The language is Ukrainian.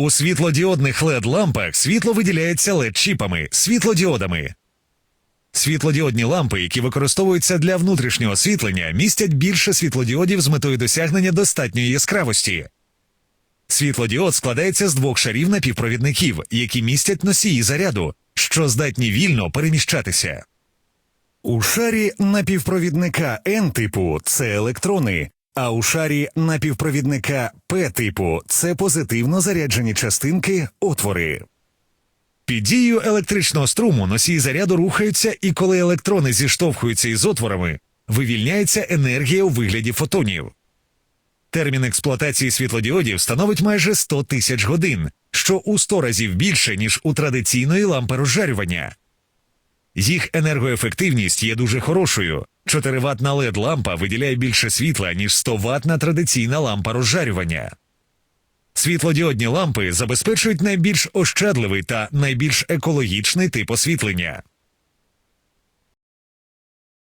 У світлодіодних led лампах світло виділяється led чіпами світлодіодами. Світлодіодні лампи, які використовуються для внутрішнього освітлення, містять більше світлодіодів з метою досягнення достатньої яскравості. Світлодіод складається з двох шарів напівпровідників, які містять носії заряду, що здатні вільно переміщатися. У шарі напівпровідника N-типу це електрони, а у шарі напівпровідника P-типу це позитивно заряджені частинки отвори. Під дією електричного струму носії заряду рухаються, і коли електрони зіштовхуються із отворами, вивільняється енергія у вигляді фотонів. Термін експлуатації світлодіодів становить майже 100 тисяч годин, що у 100 разів більше, ніж у традиційної лампи розжарювання. Їх енергоефективність є дуже хорошою. 4 ватна led лампа виділяє більше світла, ніж 100 ватна традиційна лампа розжарювання. Світлодіодні лампи забезпечують найбільш ощадливий та найбільш екологічний тип освітлення.